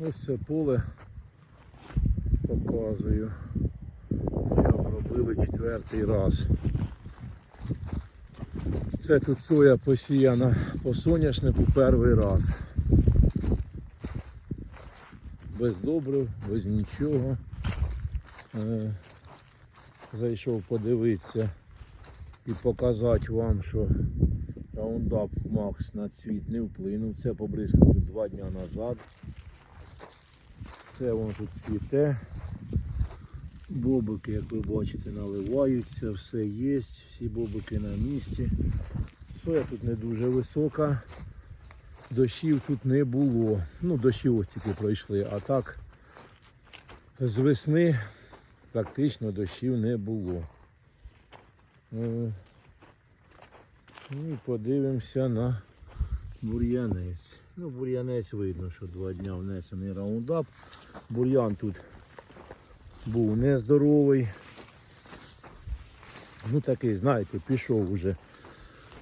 Ось це поле показую. Ми обробили четвертий раз. Це тут соя посіяна по соняшнику перший раз. Без добрив, без нічого. Е, Зайшов подивитися і показати вам, що Раундап Макс на цвіт не вплинув. Це побризкав два дні назад. Все воно тут цвіте. Бобики, як ви бачите, наливаються, все є, всі бобики на місці. Соя тут не дуже висока. Дощів тут не було. Ну, дощі ось тільки пройшли, а так з весни практично дощів не було. Е, Ну і подивимося на бур'янець. Ну, бур'янець видно, що два дня внесений раундап. Бур'ян тут був нездоровий. Ну такий, знаєте, пішов уже.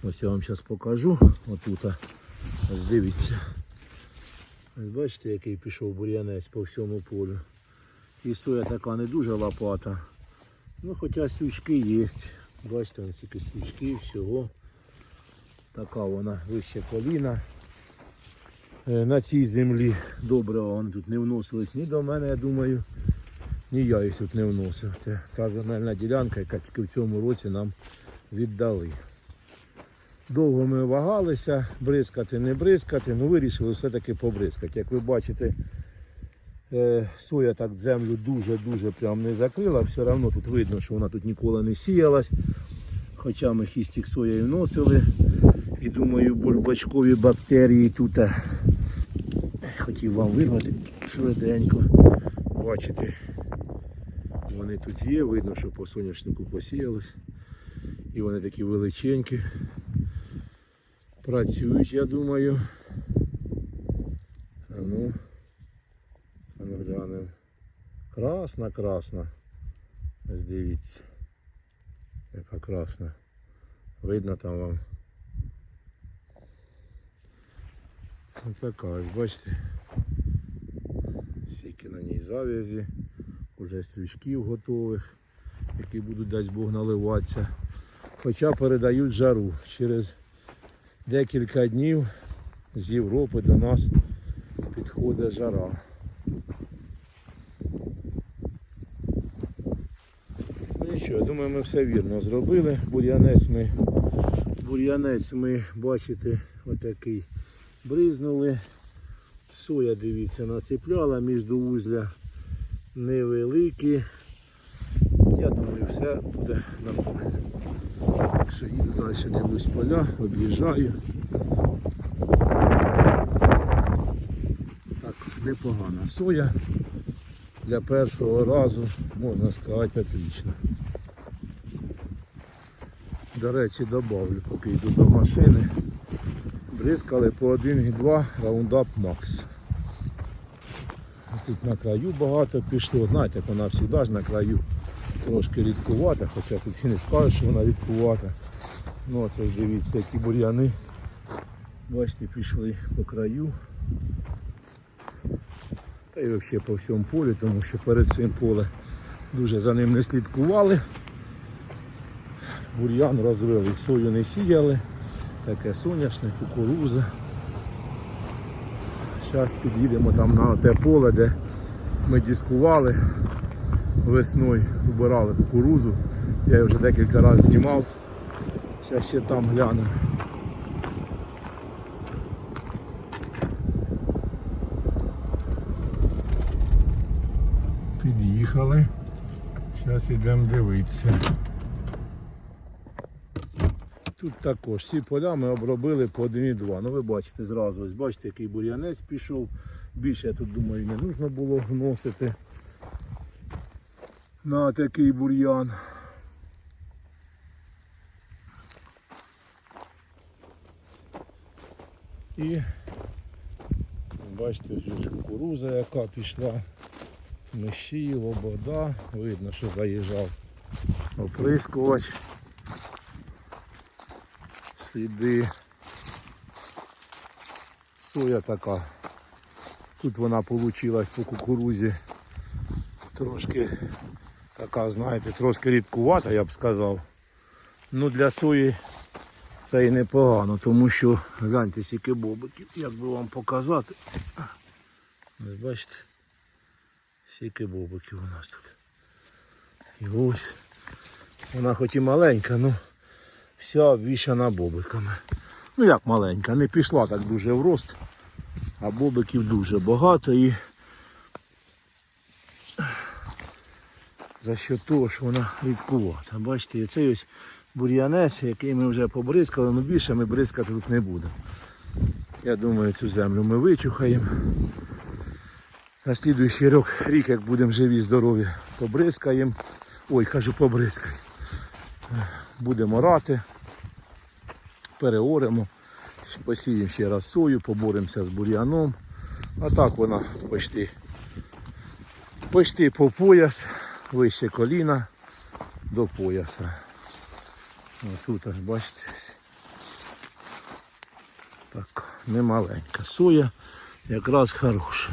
Ось я вам зараз покажу. Отут. Ось дивіться. Ось бачите, який пішов бур'янець по всьому полю. І соя така не дуже лопата. Ну хоча стючки є. Бачите, ось стючки, всього. Така вона вище коліна. Е, На цій землі добре вони тут не вносились ні до мене, я думаю, ні я їх тут не вносив. Це та земельна ділянка, яка тільки в цьому році нам віддали. Довго ми вагалися, бризкати, не бризкати, ну вирішили все-таки побризкати. Як ви бачите, е, соя так землю дуже-дуже прям не закрила, все одно тут видно, що вона тут ніколи не сіялась. Хоча ми хістік соєю вносили. І думаю, бульбачкові бактерії тут е, хотів вам вирвати швиденько. Бачите, вони тут є, видно, що по соняшнику посіялись. І вони такі величенькі. Працюють, я думаю. А ну, а ну глянемо. Красна, красна. Ось дивіться. Яка красна. Видно там вам. Ось така, ось бачите. Стільки на ній зав'язі, уже стрічків готових, які будуть дасть Бог наливатися. Хоча передають жару. Через декілька днів з Європи до нас підходить жара. Ну нічого, думаю, ми все вірно зробили. Бур'янець ми, бур'янець ми, бачите, отакий бризнули. Соя, дивіться, нацепляла, між узля невеликі. Я думаю, все буде нормально. Що їду далі дивлюсь поля, об'їжджаю. Так, непогана соя. Для першого разу, можна сказати, отлично. До речі, добавлю, поки йду до машини. Бризкали по 1,2 раундап Макс. Тут на краю багато пішло. Знаєте, як вона завжди ж на краю трошки рідкувата, хоча тут і не скажеш, що вона рідкувата. Ну оце ж дивіться, які бур'яни. Бачите, пішли по краю. Та й взагалі по всьому полі, тому що перед цим поле дуже за ним не слідкували. Бур'ян розвели, сою не сіяли. Таке соняшне, кукуруза. Зараз під'їдемо там на те поле, де ми дискували весною, вбирали кукурузу. Я її вже декілька разів знімав. Зараз ще там глянемо. Під'їхали. Зараз йдемо дивитися. Тут також всі поля ми обробили по 1,2. Ну ви бачите зразу, ось бачите, який бур'янець пішов. Більше я тут думаю не потрібно було вносити на такий бур'ян. І бачите, ж кукуруза, яка пішла, мещі, лобода, видно, що заїжджав оприскувач сліди. Соя така. Тут вона получилась по кукурузі трошки така, знаєте, трошки рідкувата, я б сказав. Ну для сої це і непогано, тому що гляньте скільки бобиків, як би вам показати. Ось бачите, скільки бобиків у нас тут. І ось вона хоч і маленька, ну вся обвішана бобиками. Ну як маленька, не пішла так дуже в рост, а бобиків дуже багато і за що того, що вона рідкувата. Бачите, і цей ось бур'янець, який ми вже побризкали, але більше ми бризкати тут не будемо. Я думаю, цю землю ми вичухаємо. На слідуючий рік, рік, як будемо живі, здорові, побризкаємо. Ой, кажу, побризкаємо. Будемо рати, переоремо, посіємо ще раз сою, поборемося з бур'яном. А так вона почти, почти по пояс, вище коліна до пояса. Ось тут аж бачите. Так, немаленька соя, якраз хороша.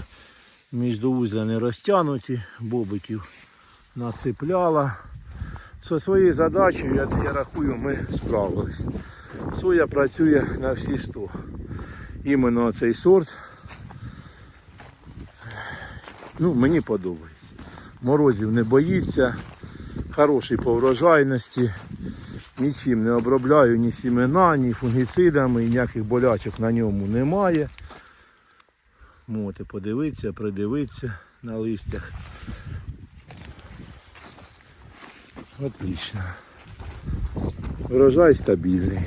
Між Міждовузля не розтягнуті, бобиків нацепляла. Зі своєю задачею, я, я рахую, ми справились. Соя працює на всі 100. Іменно цей сорт. Ну, мені подобається. Морозів не боїться, хороший по врожайності. Нічим не обробляю ні сімена, ні фунгіцидами, ніяких болячок на ньому немає. Можете подивитися, придивитися на листях. Отлично. Врожай стабільний.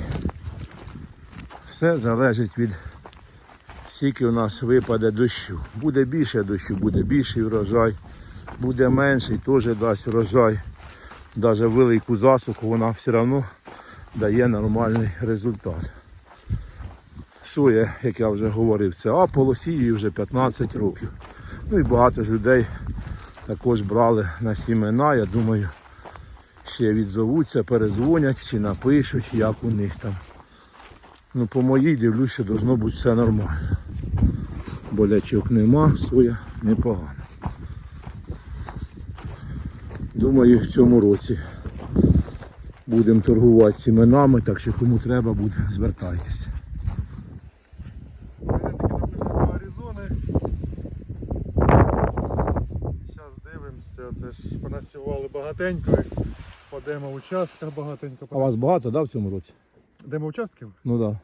Все залежить від скільки у нас випаде дощу. Буде більше дощу, буде більший врожай, буде менший, теж дасть врожай. Навіть велику засуху вона все одно дає нормальний результат. Соя, як я вже говорив, це Аполло сіє вже 15 років. Ну і багато ж людей також брали на сімена. Я думаю, ще відзовуться, перезвонять чи напишуть, як у них там. Ну, по моїй дивлюсь, що должно бути все нормально. Болячок нема, соя непогана. Думаю, в цьому році будемо торгувати сіменами, так що кому треба буде, звертайтеся. Зараз дивимося, це ж понасівали багатенько. Демо-участках багатенько. А вас багато, да, в цьому році? Демо-участків? Ну так. Да.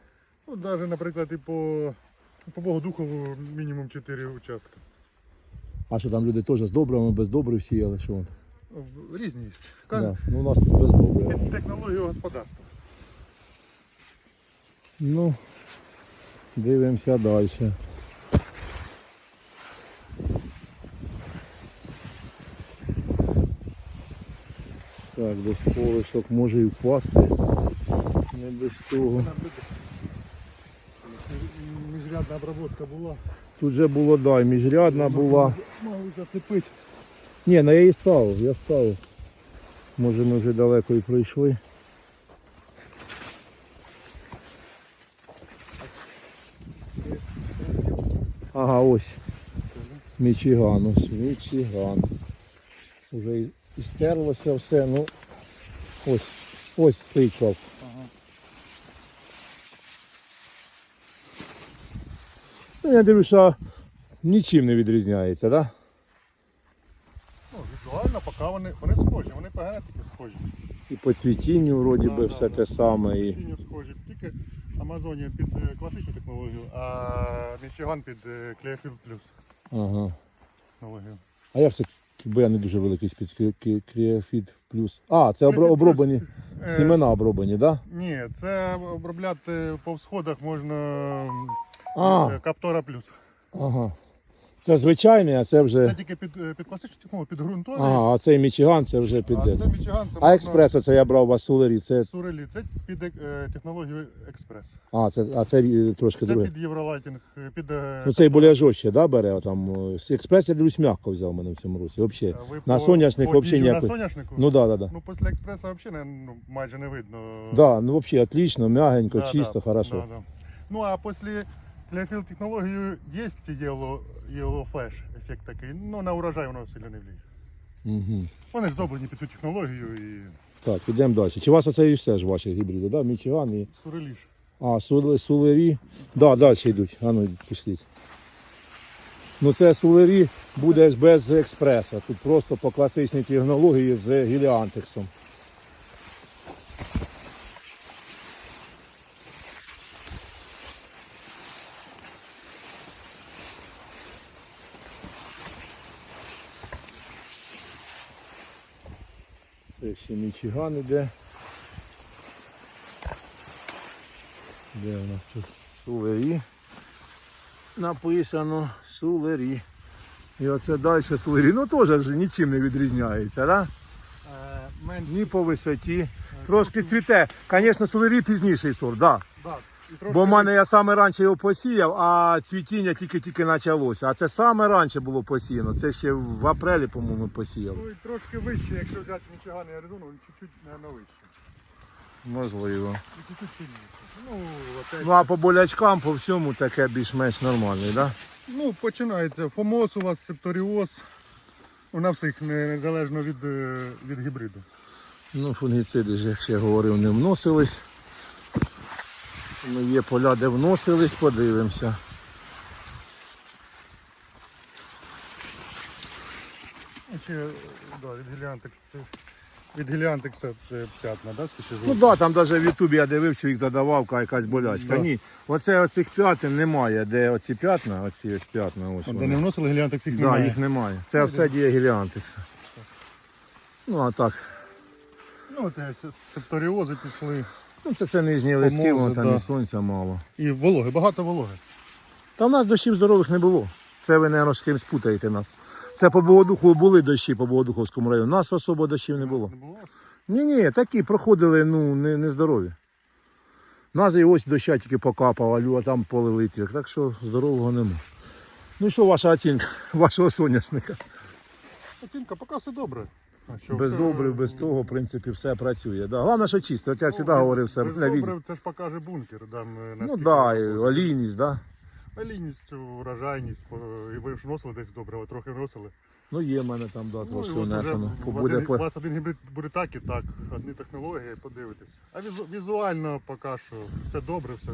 Ну, навіть, наприклад, і по, по Богодухову мінімум 4 участки. А що там люди теж з добривами, без добрив сіяли, що вони? Різні є. Да. Ну у нас тут без добрив. Технологію господарства. Ну, дивимося далі. Так, десь колишок може і впасти. Не без того. Міжрядна обробка була. Тут вже було дай, міжрядна була. Могли зацепити. Ні, ну я її ставив, я ставив. Може ми вже далеко і пройшли. Ага, ось. Мічиган, ось Мічиган. Уже і стерлося все, ну ось, ось стоїть пап. Ага. Ну, я дивлюся, нічим не відрізняється, так? Да? Ну, візуально, поки вони, вони схожі, вони по генетиці схожі. І по цвітінню вроді Да, би да, все да. те саме. І... Тінню схожі. Тільки Амазонія під е, класичну технологію, а Мічиган під Clearfield Plus Ага. технологію. А як це, бо я не дуже великий спецкріафіт плюс. А, це обро- оброблені, е, сімена оброблені, так? Ні, це обробляти по всходах можна А. е, Каптора плюс. Ага. Це звичайний, а це вже. Це тільки під, е, під класичну технологію, під ґрунтові. Ага, а цей Мічиган це вже а це Мічиган, це А експрес, оце я брав у вас Сулері, це. Сурелі, це під е, технологію експрес. А, це, а це е, трошки Це друге. під євролайтінг, е, під е, Ну цей більш жорстче, да, бере там. е, Експрес я дивлюсь м'яко взяв у мене в цьому році. Взагалі. ви На по- соняшник по взагалі ніякої. На соняшнику? Ну да, да, да. Ну, після експреса взагалі не- ну, майже не видно. Да, ну взагалі отлично, м'ягенько, Да, чисто, да, хорошо. да, да. Ну а після Для філ-технології є Yellow, Flash ефект такий, але на урожай воно сильно не вліє. Угу. Вони ж зроблені під цю технологію і Так, підемо далі. Чи у вас оце і все ж ваші гібриди, да? Мічиган і. суреліш. А, суле, сулері. Да, далі йдуть. А ну пішліть. Ну це сулері буде ж без експреса. Тут просто по класичній технології з гіліантексом. Це ще Мічиган іде. Де у нас тут сулері? Написано сулері. І оце далі сулері. Ну теж вже нічим не відрізняється, да? Ні по висоті. Трошки цвіте. Звісно, сулері пізніший сорт, так. да, Бо в мене я саме раніше його посіяв, а цвітіння тільки-тільки почалося. А це саме раніше було посіяно. Це ще в апрелі, по-моєму, посіяв. ну, і трошки вище, якщо взяти Мічиган і Аризону, він чуть-чуть на вище. Можливо. І чуть-чуть сильніше. Ну, опять. Ну а по болячкам, по всьому таке більш-менш нормальне, так? Да? Ну, починається фомоз у вас, септоріоз. У на всіх не- незалежно від, е, від гібриду. Ну, фунгіциди ж, як я говорив, не вносились. Ну, є поля, де вносились, подивимося. Ну, да, від геліантекс, це, від геліантекса це п'ятна, да, Ну так, да, там навіть в Ютубі я дивив, чоловік задавав, ка- якась болячка. Да. Ні, оце оцих п'ятин немає, де оці п'ятна, оці ось п'ятна, ось Де вони. не вносили геліантекс, їх Да, немає. їх немає. Це все діє гіліантекса. Ну а так. Ну, це септоріози пішли. Ну це, це нижні листки, воно там да. і сонця мало. І вологи, багато вологи. Та в нас дощів здорових не було. Це ви, мабуть, з ким спутаєте нас. Це по Богодухову були дощі по Богодуховському району. У нас особо дощів не було. Не було? Ні, ні, такі проходили, ну, не, не здорові. Нас і ось доща тільки покапав, а там полили тільки. Так що здорового нема. Ну що ваша оцінка вашого соняшника? Оцінка, поки все добре. Без добрив, без того, в принципі, все працює. Да. Головне, що чисто. От я Ну, завжди говорив все без на добрив це ж покаже бункер. Е, Ну так, да, і олійність, да? Олійність, урожайність, і ви ж вносили десь добре, ви трохи вносили. Ну є в мене там, да, Ну, трошки от внесено. вже Буде один- У вас один гібрид буде так і так, одні технології, подивитесь. А візу- візуально поки що все добре, все.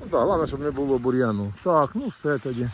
Ну, да, головне, щоб не було бур'яну. Так, ну все тоді.